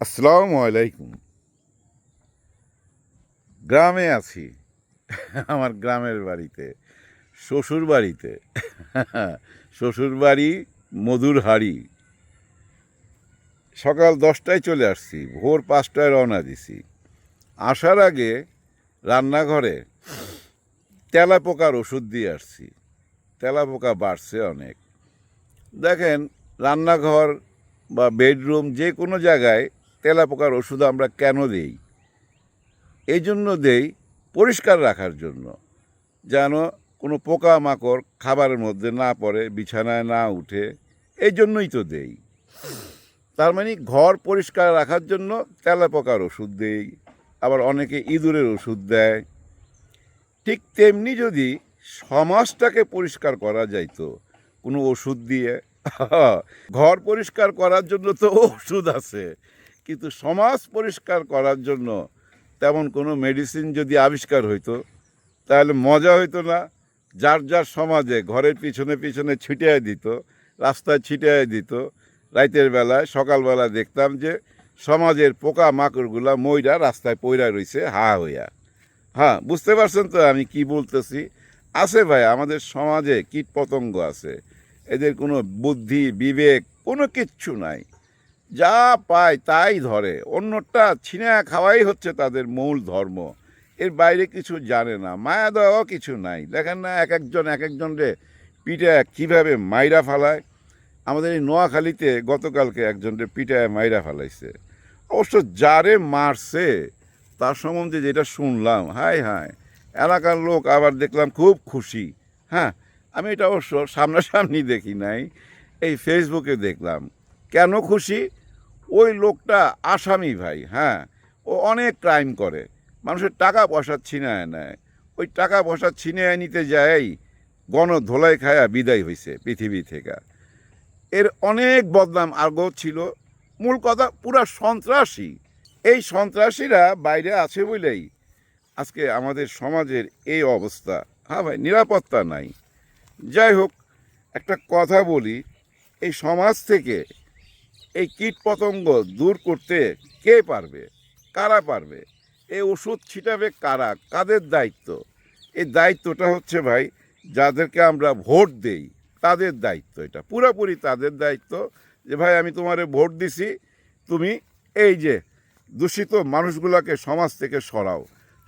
আসসালামু আলাইকুম। গ্রামে আছি। আমার গ্রামের বাড়িতে, শ্বশুর বাড়িতে, শ্বশুর বাড়ি মধুর হাড়ি সকাল দশটায় চলে আসছি, ভোর পাঁচটায় রওনা দিছি। আসার আগে রান্নাঘরে তেলা পোকার ওষুধ দিয়ে আসছি। তেলা পোকা বাড়ছে অনেক। দেখেন, রান্নাঘর বা বেডরুম যে কোনো জায়গায় তেলা পোকার ওষুধ আমরা কেন দেই? এই জন্য দেই পরিষ্কার রাখার জন্য, যেন কোনো পোকা মাকড় খাবারের মধ্যে না পড়ে, বিছানায় না উঠে এই জন্যই তো দেই। তার মানে ঘর পরিষ্কার রাখার জন্য তেলা পোকার ওষুধ দেই, আবার অনেকে ইঁদুরের ওষুধ দেয়। ঠিক তেমনি যদি সমাজটাকে পরিষ্কার করা যাইতো কোনো ওষুধ দিয়ে, ঘর পরিষ্কার করার জন্য তো ওষুধ আছে। কিন্তু সমাজ পরিষ্কার করার জন্য তেমন কোনো মেডিসিন যদি আবিষ্কার হইতো, তাহলে মজা হইতো না। যার যার সমাজে ঘরের পিছনে পিছনে ছিটিয়ে দিত, রাস্তায় ছিটিয়ে দিত রাতের বেলায়, সকালবেলা দেখতাম যে সমাজের পোকা মাকড়গুলা ময়রা রাস্তায় পইরা রইছে, হা হইয়া। হ্যাঁ বুঝতে পারছেন তো আমি কি বলতেছি? আছে ভাই, আমাদের সমাজে কীট পতঙ্গ আছে। এদের কোনো বুদ্ধি, বিবেক, কোনো কিচ্ছু নাই। যা পায় তাই ধরে। অন্যটা ছিনা খাওয়াই হচ্ছে তাদের মূল ধর্ম। এর বাইরে কিছু জানে না। মায়া দেওয়াও কিছু নাই। দেখেন না, এক একজন, এক একজনরে পিঠে কীভাবে মাইরা ফালায়। আমাদের এই নোয়াখালীতে গতকালকে একজনরে পিঠায় মাইরা ফালাইছে। অবশ্য যারে মারছে, তার সম্বন্ধে যেটা শুনলাম, হায় হায়, এলাকার লোক আবার দেখলাম খুব খুশি। হ্যাঁ আমি এটা অবশ্য সামনাসামনি দেখি নাই, এই ফেসবুকে দেখলাম। কেন খুশি? ওই লোকটা আসামি ভাই হ্যাঁ। ও অনেক ক্রাইম করে। মানুষের টাকা পয়সা ছিনায় নেয়। ওই টাকা পয়সা ছিনিয়ে নিতে যাই, গণ ধোলাই খায়া বিদায় হয়েছে পৃথিবী থেকে। এর অনেক বদনাম আগেও ছিল। মূল কথা, পুরা সন্ত্রাসী। এই সন্ত্রাসীরা বাইরে আছে বলেই আজকে আমাদের সমাজের এই অবস্থা। হ্যাঁ ভাই, নিরাপত্তা নাই। যাই হোক, একটা কথা বলি। এই সমাজ থেকে এই কীট পতঙ্গ দূর করতে কে পারবে? কারা পারবে? এই ওষুধ ছিটাবে কারা? কাদের দায়িত্ব? এই দায়িত্বটা হচ্ছে ভাই, যাদেরকে আমরা ভোট দেই, তাদের দায়িত্ব এটা। পুরোপুরি তাদের দায়িত্ব যে ভাই, আমি তোমারে ভোট দিছি, তুমি এই যে দূষিত মানুষগুলোকে সমাজ থেকে সরাও।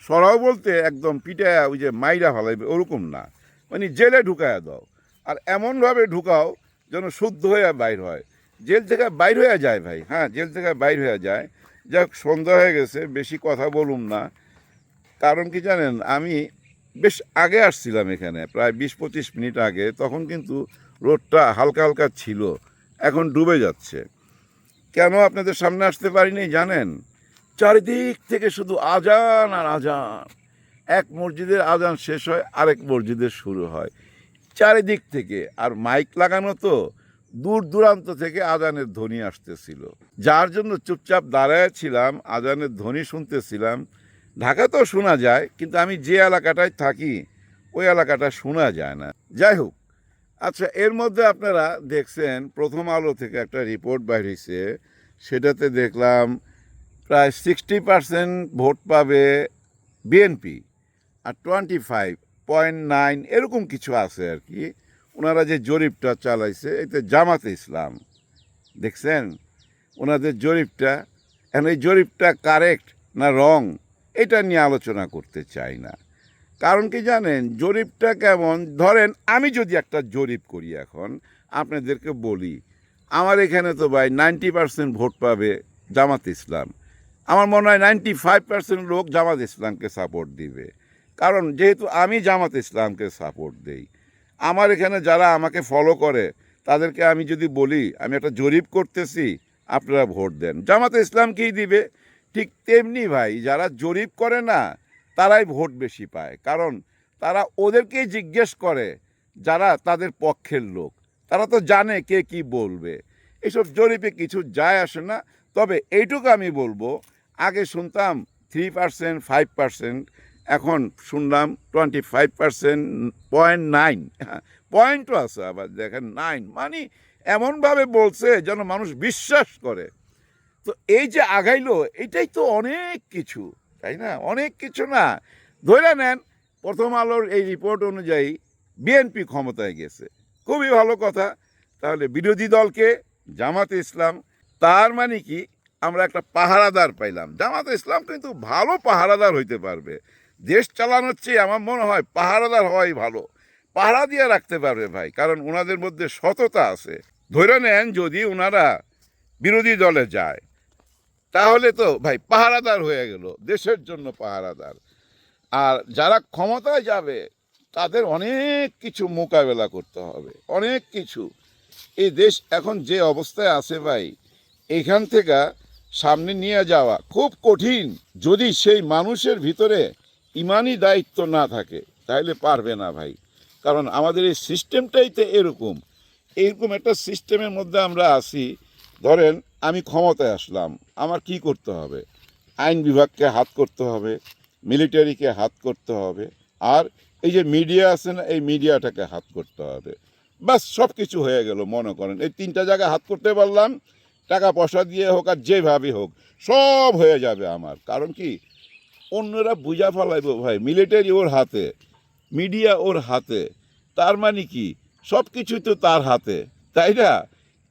সরাও বলতে একদম পিটায়া ওই যে মাইরা ফালাইবে, ওরকম না। মানে জেলে ঢুকায়া দাও। আর এমনভাবে ঢুকাও যেন শুদ্ধ হয়ে বাইর হয়। জেল থেকে বাইর হয়ে যায় ভাই। হ্যাঁ জেল থেকে বাইর হয়ে যায়। যাক, সন্ধ্যা হয়ে গেছে, বেশি কথা বলুম না। কারণ কি জানেন, আমি বেশ আগে আসছিলাম এখানে, প্রায় বিশ পঁচিশ মিনিট আগে। তখন কিন্তু রোডটা হালকা হালকা ছিল, এখন ডুবে যাচ্ছে। কেন আপনাদের সামনে আসতে পারিনি জানেন? চারিদিক থেকে শুধু আজান আর আজান। এক মসজিদের আজান শেষ হয়, আরেক মসজিদের শুরু হয়। চারিদিক থেকে, আর মাইক লাগানো তো দূর দূরান্ত থেকে আজানের ধ্বনি আসতেছিল। যার জন্য চুপচাপ দাঁড়ায় ছিলাম, আজানের ধ্বনি শুনতেছিলাম। ঢাকাতেও শোনা যায়, কিন্তু আমি যে এলাকাটায় থাকি, ওই এলাকাটা শোনা যায় না। যাই হোক আচ্ছা এর মধ্যে আপনারা দেখছেন, প্রথম আলো থেকে একটা রিপোর্ট বাইরেছে সেটাতে দেখলাম প্রায় সিক্সটি পার্সেন্ট ভোট পাবে বিএনপি, আর টোয়েন্টি ফাইভ পয়েন্ট নাইন এরকম কিছু আছে আর কি। ওনারা যে জরিপটা চালাইছে এতে জামাতে ইসলাম। দেখছেন? ওনাদের জরিপটা, এখন এই জরিপটা কারেক্ট না রং এটা নিয়ে আলোচনা করতে চাই না। কারণ কি জানেন, জরিপটা কেমন? ধরেন, আমি যদি একটা জরিপ করি এখন, আপনাদেরকে বলি, আমার এখানে তো ভাই নাইনটি পার্সেন্ট ভোট পাবে জামাত ইসলাম। আমার মনে হয় নাইনটি ফাইভ পার্সেন্ট লোক জামাত ইসলামকে সাপোর্ট দিবে। কারণ যেহেতু আমি জামাত ইসলামকে সাপোর্ট দেই আমার এখানে যারা আমাকে ফলো করে, তাদেরকে আমি যদি বলি, আমি একটা জরিপ করতেছি, আপনারা ভোট দেন। জামাতে ইসলামকেই দিবে? ঠিক তেমনি ভাই, যারা জরিপ করে না, তারাই ভোট বেশি পায়। কারণ তারা ওদেরকেই জিজ্ঞেস করে, যারা তাদের পক্ষের লোক। তারা তো জানে কে কি বলবে। এইসব জরিপে কিছু যায় আসে না। তবে এইটুকু আমি বলব, আগে শুনতাম থ্রি পার্সেন্ট ফাইভ পার্সেন্ট এখন শুনলাম twenty five percent point nine পয়েন্টও আছে আবার, দেখেন নাইন মানে এমনভাবে বলছে যেন মানুষ বিশ্বাস করে। তো এই যে আগাইলো, এটাই তো অনেক কিছু, তাই না? অনেক কিছু না। ধরে নেন, প্রথম আলোর এই রিপোর্ট অনুযায়ী বিএনপি ক্ষমতায় গেছে। খুবই ভালো কথা। তাহলে বিরোধী দলকে, জামাতে ইসলাম, তার মানে কি? আমরা একটা পাহারাদার পাইলাম। জামাতে ইসলাম কিন্তু ভালো পাহারাদার হইতে পারবে। দেশ চালানোর চেয়ে আমার মনে হয় পাহারাদার হওয়াই ভালো। পাহারা দিয়ে রাখতে পারবে ভাই, কারণ ওনাদের মধ্যে সততা আছে। ধরে নেন যদি ওনারা বিরোধী দলে যায়, তাহলে তো ভাই পাহারাদার হয়ে গেল, দেশের জন্য পাহারাদার। আর যারা ক্ষমতায় যাবে, তাদের অনেক কিছু মোকাবেলা করতে হবে, অনেক কিছু। এই দেশ এখন যে অবস্থায় আছে ভাই, এখান থেকে সামনে নিয়ে যাওয়া খুব কঠিন। যদি সেই মানুষের ভিতরে ইমানি দায়িত্ব না থাকে তাহলে পারবে না ভাই। কারণ আমাদের এই সিস্টেমটাই তো এরকম। এরকম একটা সিস্টেমের মধ্যে আমরা আসি ধরেন, আমি ক্ষমতায় আসলাম, আমার কি করতে হবে? আইন বিভাগকে হাত করতে হবে, মিলিটারিকে হাত করতে হবে, আর এই যে মিডিয়া আছে না, এই মিডিয়াটাকে হাত করতে হবে। বাস সব কিছু হয়ে গেল, মনে করেন। এই তিনটা জায়গায় হাত করতে পারলাম, টাকা পয়সা দিয়ে হোক আর যেভাবে হোক, সব হয়ে যাবে আমার। কারণ কি? অন্যরা বুঝা ফেলাইব ভাই। মিলিটারি ওর হাতে মিডিয়া ওর হাতে। তার মানে কি? সব কিছু তো তার হাতে, তাই না?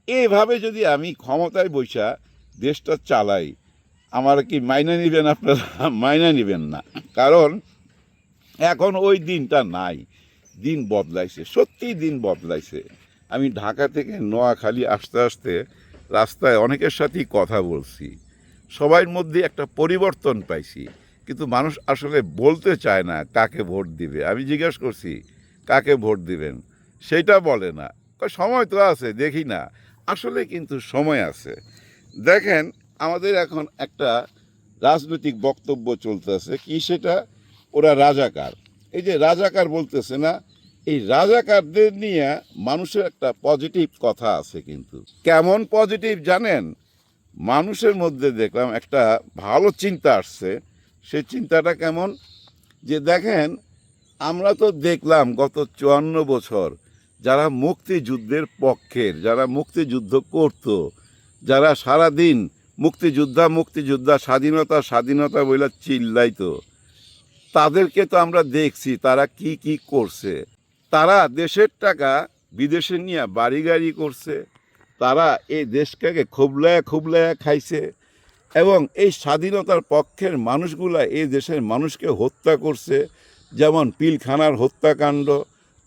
এইভাবে যদি আমি ক্ষমতায় বৈশা দেশটা চালাই, আমার কি মাইনে নেবেন আপনারা? মাইনে নেবেন না। কারণ এখন ওই দিনটা নাই। দিন বদলাইছে, সত্যিই দিন বদলাইছে। আমি ঢাকা থেকে নোয়াখালী আসতে আসতে রাস্তায় অনেকের সাথেই কথা বলছি। সবার মধ্যে একটা পরিবর্তন পাইছি। কিন্তু মানুষ আসলে বলতে চায় না কাকে ভোট দিবে। আমি জিজ্ঞেস করছি, কাকে ভোট দিবেন? সেটা বলে না। সময় তো আছে, দেখি না। আসলে কিন্তু সময় আছে। দেখেন, আমাদের এখন একটা রাজনৈতিক বক্তব্য চলতেছে কি সেটা? ওরা রাজাকার। এই যে রাজাকার বলতেছে না, এই রাজাকারদের নিয়ে মানুষের একটা পজিটিভ কথা আছে কিন্তু। কেমন পজিটিভ জানেন? মানুষের মধ্যে দেখলাম একটা ভালো চিন্তা আসছে। সেই চিন্তাটা কেমন? যে দেখেন, আমরা তো দেখলাম গত চুয়ান্ন বছর যারা মুক্তিযুদ্ধের পক্ষের, যারা মুক্তিযুদ্ধ করত, যারা সারা দিন মুক্তিযোদ্ধা মুক্তিযোদ্ধা, স্বাধীনতা স্বাধীনতা বলে চিল্লাইতো, তাদেরকে তো আমরা দেখছি তারা কি কি করছে। তারা দেশের টাকা বিদেশে নিয়ে বাড়ি গাড়ি করছে, তারা এই দেশটাকে খুবলায় খুবলায় খাইছে এবং এই স্বাধীনতার পক্ষের মানুষগুলা এই দেশের মানুষকে হত্যা করছে। যেমন পিলখানার হত্যাকাণ্ড,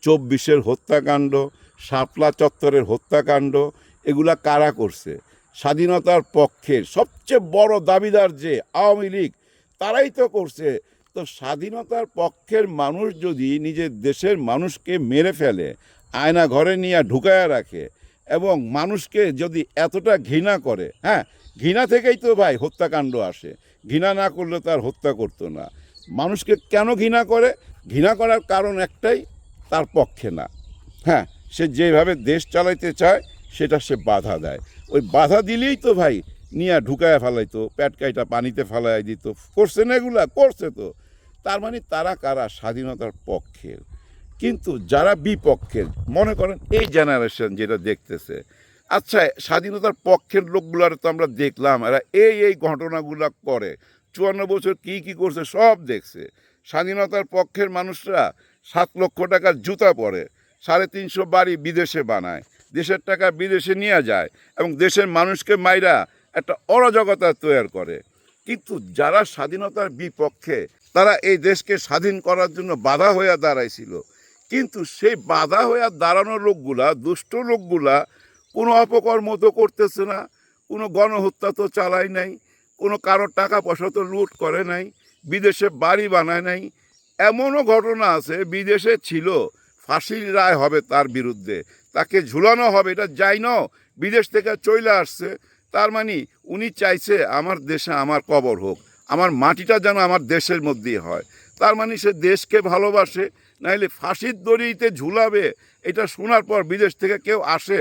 চব্বিশের হত্যাকাণ্ড, শাপলা চত্বরের হত্যাকাণ্ড, এগুলা কারা করছে? স্বাধীনতার পক্ষের সবচেয়ে বড় দাবিদার যে আওয়ামী লীগ, তারাই তো করছে। তো স্বাধীনতার পক্ষের মানুষ যদি নিজের দেশের মানুষকে মেরে ফেলে, আয়না ঘরে নিয়ে ঢুকায়া রাখে এবং মানুষকে যদি এতটা ঘৃণা করে হ্যাঁ ঘৃণা থেকেই তো ভাই হত্যাকাণ্ড আসে। ঘৃণা না করলে তার হত্যা করতো না। মানুষকে কেন ঘৃণা করে? ঘৃণা করার কারণ একটাই, তার পক্ষে না। হ্যাঁ সে যেভাবে দেশ চালাইতে চায়, সেটা সে বাধা দেয়। ওই বাধা দিলেই তো ভাই নিয়ে ঢুকায় ফেলাইতো প্যাটকাইটা পানিতে ফেলাই দিত। করছে না এগুলা? করছে তো। তার মানে তারা কারা? স্বাধীনতার পক্ষের। কিন্তু যারা বিপক্ষের, মনে করেন এই জেনারেশন যেটা দেখতেছে আচ্ছা স্বাধীনতার পক্ষের লোকগুলার তো আমরা দেখলাম, এরা এই এই ঘটনাগুলো করে। চুয়ান্ন বছর কি কি করছে, সব দেখছে। স্বাধীনতার পক্ষের মানুষরা সাত লক্ষ টাকার জুতা পরে, সাড়ে তিনশো বাড়ি বিদেশে বানায়, দেশের টাকা বিদেশে নিয়ে যায় এবং দেশের মানুষকে মাইরা একটা অরাজকতা তৈরি করে। কিন্তু যারা স্বাধীনতার বিপক্ষে, তারা এই দেশকে স্বাধীন করার জন্য বাধা হইয়া দাঁড়াইছিল। কিন্তু সেই বাধা হইয়া দাঁড়ানো লোকগুলা, দুষ্ট লোকগুলা কোনো অপকর্ম তো করতেছে না, কোনো গণহত্যা তো চালায় নাই, কোনো কারোর টাকা পয়সা তো লুট করে নাই, বিদেশে বাড়ি বানায় নাই। এমনও ঘটনা আছে, বিদেশে ছিল, ফাঁসির রায় হবে তার বিরুদ্ধে। তাকে ঝুলানো হবে, এটা যাই ন বিদেশ থেকে চলে আসছে। তার মানে উনি চাইছে আমার দেশে আমার কবর হোক, আমার মাটিটা যেন আমার দেশের মধ্যেই হয়। তার মানে সে দেশকে ভালোবাসে নাহলে ফাঁসির দড়িতে ঝুলাবে, এটা শোনার পর বিদেশ থেকে কেউ আসে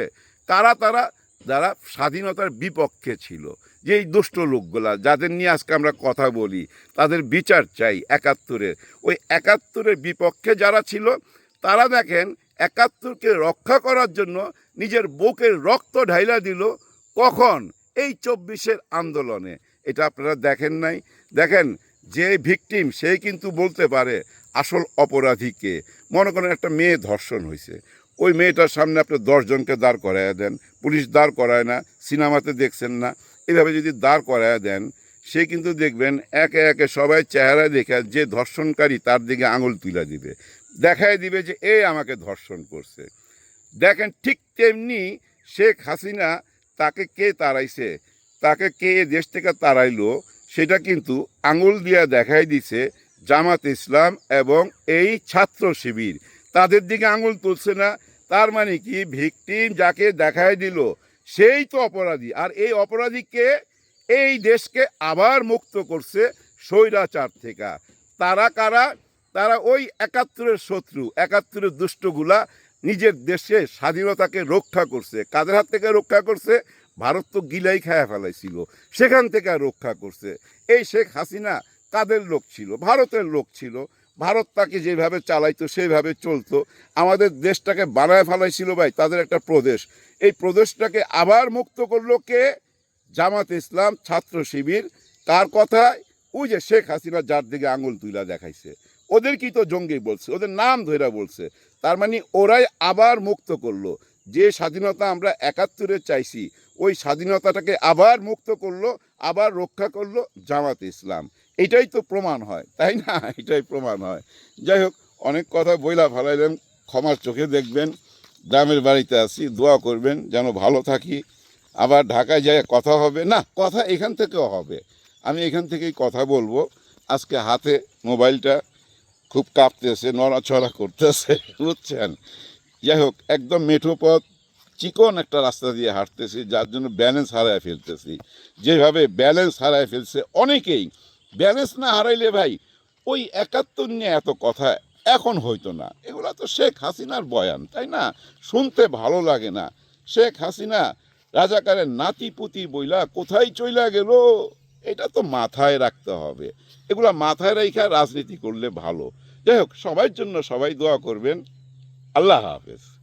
কারা তারা যারা স্বাধীনতার বিপক্ষে ছিল যে এই দুষ্ট লোকগুলা, যাদের নিয়ে আজকে আমরা কথা বলি, তাদের বিচার চাই একাত্তরের। ওই একাত্তরের বিপক্ষে যারা ছিল, তারা দেখেন একাত্তরকে রক্ষা করার জন্য নিজের বুকের রক্ত ঢাইলা দিল কখন? এই চব্বিশের আন্দোলনে। এটা আপনারা দেখেন নাই। দেখেন, যে ভিকটিম সেই কিন্তু বলতে পারে আসল অপরাধীকে। মনে করেন একটা মেয়ে ধর্ষণ হয়েছে। ওই মেয়েটার সামনে আপনি দশজনকে দাঁড় করাইয়া দেন, পুলিশ দাঁড় করায় না, সিনেমাতে দেখছেন না। এভাবে যদি দাঁড় করাইয়া দেন, সে কিন্তু দেখবেন একে একে সবাই চেহারা দেখে যে ধর্ষণকারী তার দিকে আঙুল তুলে দিবে। দেখায় দিবে যে, এই আমাকে ধর্ষণ করছে। দেখেন ঠিক তেমনি শেখ হাসিনা তাকে কে তাড়াইছে, তাকে কে দেশ থেকে তাড়াইলো, সেটা কিন্তু আঙুল দিয়া দেখাই দিছে জামাত ইসলাম এবং এই ছাত্র শিবির। তাদের দিকে আঙুল তুলছে না তার মানে কি? ভিকটিম যাকে দেখায় দিল, সেই তো অপরাধী। আর এই অপরাধীকে এই দেশকে আবার মুক্ত করছে স্বৈরাচার থেকে। তারা কারা? তারা ওই একাত্তরের শত্রু, একাত্তরের দুষ্টগুলা নিজের দেশে স্বাধীনতাকে রক্ষা করছে। কাদের হাত থেকে রক্ষা করছে? ভারত তো গিলাই খায়া ফেলাইছিল। সেখান থেকে রক্ষা করছে। এই শেখ হাসিনা কাদের লোক ছিল? ভারতের লোক ছিল। ভারত তাকে যেভাবে চালাইতো সেইভাবে চলতো। আমাদের দেশটাকে বানায় ফেলাইছিল ভাই, তাদের একটা প্রদেশ। এই প্রদেশটাকে আবার মুক্ত করল কে? জামাত ইসলাম ছাত্র শিবির। কার কথায় ওই যে শেখ হাসিনা যার দিকে আঙুল তুলা দেখাইছে। ওদের কি তো জঙ্গি বলছে, ওদের নাম ধইরা বলছে। তার মানে ওরাই আবার মুক্ত করল। যে স্বাধীনতা আমরা একাত্তরে চাইছি, ওই স্বাধীনতাটাকে আবার মুক্ত করল, আবার রক্ষা করল জামাত ইসলাম। এটাই তো প্রমাণ হয়, তাই না? এটাই প্রমাণ হয়। যাই হোক, অনেক কথা বইলা ভালাইলেন ক্ষমার চোখে দেখবেন, গ্রামের বাড়িতে আসি, দোয়া করবেন, যেন ভালো থাকি। আবার ঢাকায় যায় কথা হবে, না, কথা এখান থেকেও হবে। আমি এখান থেকেই কথা বলব। আজকে হাতে মোবাইলটা খুব কাঁপতেছে, নড়াচড়া করতেছে, বুঝছেন? যাই হোক, একদম মেঠো পথ, চিকন একটা রাস্তা দিয়ে হাঁটতেছি, যার জন্য ব্যালেন্স হারায় ফেলতেছি। যেভাবে ব্যালেন্স হারায় ফেলছে, অনেকেই ব্যালেন্স না হারাইলে ভাই, ওই একাত্তর নিয়ে এত কথা এখন হইতো না। এগুলা তো শেখ হাসিনার বয়ান, তাই না? শুনতে ভালো লাগে না। শেখ হাসিনা রাজাকারের নাতি পুতি বইলা কোথায় চইলা গেল? এটা তো মাথায় রাখতে হবে। এগুলা মাথায় রেখা রাজনীতি করলে ভালো। যাই হোক সবার জন্য সবাই দোয়া করবেন। আল্লাহ হাফেজ।